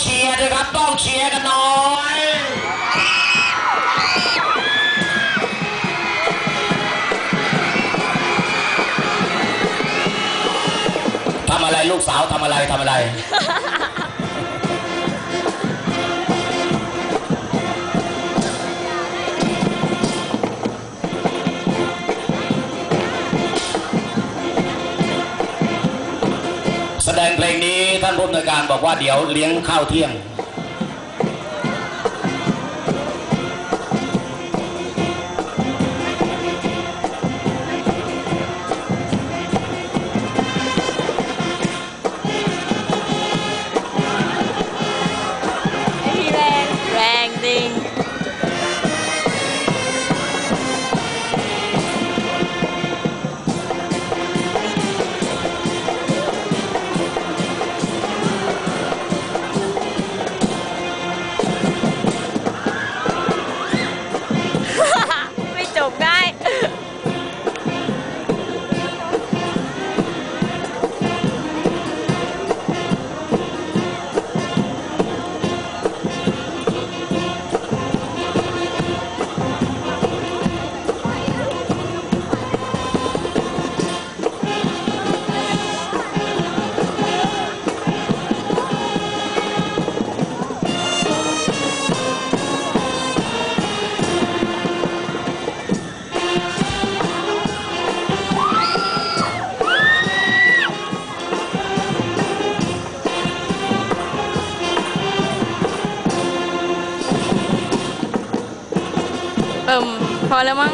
เชียร์ด้วยครับ ต้องเชียร์กันหน่อยทำอะไรลูกสาวทำอะไรทำอะไร แสดงเพลงนี้ท่านผู้อำนวยการบอกว่าเดี๋ยวเลี้ยงข้าวเที่ยง เอิ่มพอแล้วมั้ง